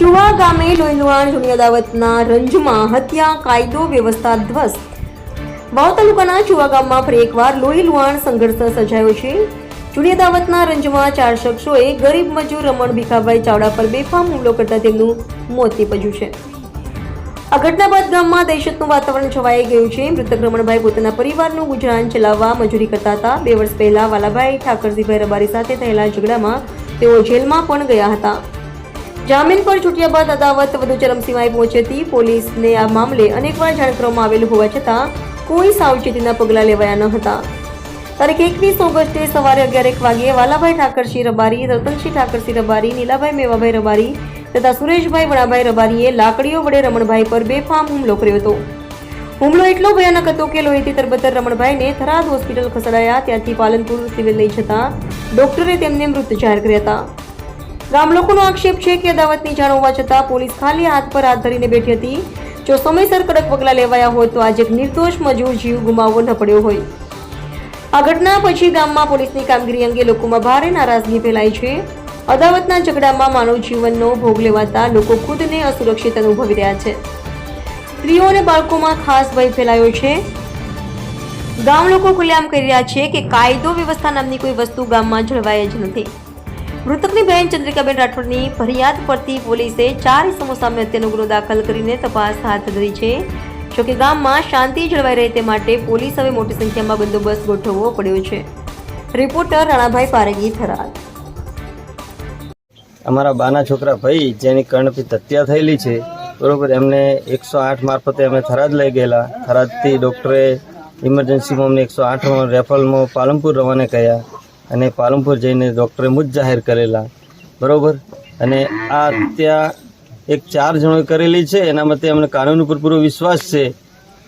ચુવા ગામે લોહીલુહાણ જૂની અદાવતના રંજમાં હત્યા, કાયદો, વ્યવસ્થા ધ્વસ્ત. વાવ તાલુકાના ચુવા ગામમાં ફરી એકવાર લોહીલુહાણ સંઘર્ષ સર્જાયો છે. જૂની અદાવતના રંજમાં ચાર શખ્સોએ ગરીબ મજૂર રમણ ભીખાભાઈ ચાવડા પર બેફામ હુમલો કરતા તેમનું મોત નીપજ્યું છે. આ ઘટના બાદ ગામમાં દહેશતનું વાતાવરણ છવાઈ ગયું છે. મૃતક રમણભાઈ પોતાના પરિવારનું ગુજરાન ચલાવવા મજૂરી કરતા હતા. બે વર્ષ પહેલા વાલાભાઈ ઠાકરજીભાઈ રબારી સાથે થયેલા ઝઘડામાં તેઓ જેલમાં પણ ગયા હતા. જામીન પર છૂટ્યા બાદ અદાવત વધુ ચરમસીમાએ પહોંચી હતી. પોલીસને આ મામલે અનેકવાર જાણ કરવામાં આવેલ હોવા છતાં કોઈ સાવચેતીના પગલાં લેવાયા ન હતા. તારીખ એકવીસ ઓગસ્ટે સવારે અગિયાર એક વાગ્યે વાલાભાઈ ઠાકરસિંહ રબારી, રતનસિંહ ઠાકરસિંહ રબારી, નીલાભાઈ મેવાભાઈ રબારી તથા સુરેશભાઈ વડાભાઈ રબારીએ લાકડીઓ વડે રમણભાઈ પર બેફામ હુમલો કર્યો હતો. હુમલો એટલો ભયાનક હતો કે લોહીથી તરબતર રમણભાઈને થરાદ હોસ્પિટલ ખસેડાયા. ત્યાંથી પાલનપુર સિવિલ લઈ જતા ડોક્ટરે તેમને મૃત જાહેર કર્યા હતા. ગામ લોકોનો આક્ષેપ છે કે અદાવતની જાણ હોવા છતાં પોલીસ ખાલી હાથ પર હાથ ધરીને બેઠી હતી. જો સમયસર કડક પગલાં લેવાયા હોત તો આજે એક નિર્દોષ મજૂર જીવ ગુમાવવો ન પડ્યો હોય. આ ઘટના પછી ગામમાં પોલીસની કામગીરી અંગે લોકોમાં ભારે નારાજગી ફેલાઈ છે. અદાવતના ઝઘડામાં માનવ જીવનનો ભોગ લેવાતા લોકો ખુદને અસુરક્ષિત અનુભવી રહ્યા છે. સ્ત્રીઓ અને બાળકોમાં ખાસ ભય ફેલાયો છે. ગામ લોકો ખુલ્લેઆમ કરી રહ્યા છે કે કાયદો વ્યવસ્થા નામની કોઈ વસ્તુ ગામમાં જળવાય જ નથી. મૃતકની બહેન ચંદ્રિકાબેન રાઠોડની ફરિયાદ પરથી પોલીસે ચાર ઇસમો સામે હત્યાનો ગુનો દાખલ કરીને તપાસ હાથ ધરી છે. જોકે ગામમાં શાંતિ જળવાઈ રહે તે માટે પોલીસ હવે મોટી સંખ્યામાં બંદોબસ્ત ગોઠવવો પડ્યો છે. રિપોર્ટર રાણાભાઈ પારેગી થરાદ. અમારા બાના છોકરા ભાઈ, જેની કર્ણપિત હત્યા થયેલી છે, બરોબર, એમને એકસો આઠ મારફતે અમે થરાદ લઈ ગયેલા. થરાદથી ડૉક્ટરે ઇમરજન્સીમાં અમને એકસો આઠમાં રેફરલમાં પાલનપુર રવાના કર્યા. અને પાલનપુર જઈને ડૉક્ટરે મુજ જાહેર કરેલા. બરોબર? અને આ હત્યા એક ચાર જણોએ કરેલી છે, એના માટે અમને કાનૂન ઉપર પૂરો વિશ્વાસ છે.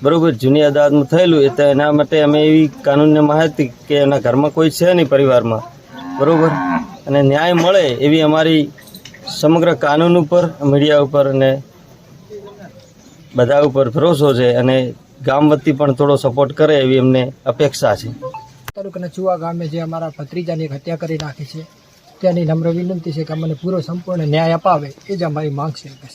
બરોબર? જૂની અદાલતમાં થયેલું એ તો એના માટે અમે એવી કાનૂનને માહિતી કે એના ઘરમાં કોઈ છે નહીં પરિવારમાં. બરોબર? અને ન્યાય મળે એવી અમારી સમગ્ર કાનૂન ઉપર, મીડિયા ઉપર અને બધા ઉપર ભરોસો છે અને ગામ વતી પણ થોડો સપોર્ટ કરે એવી અમને અપેક્ષા છે. તાલુકાના ચુવા ગામે જે અમારા ભત્રીજાની હત્યા કરી નાખી છે, તેની નમ્ર વિનંતી છે કે અમને પૂરો સંપૂર્ણ ન્યાય અપાવે, એ જ અમારી માંગ છે બસ.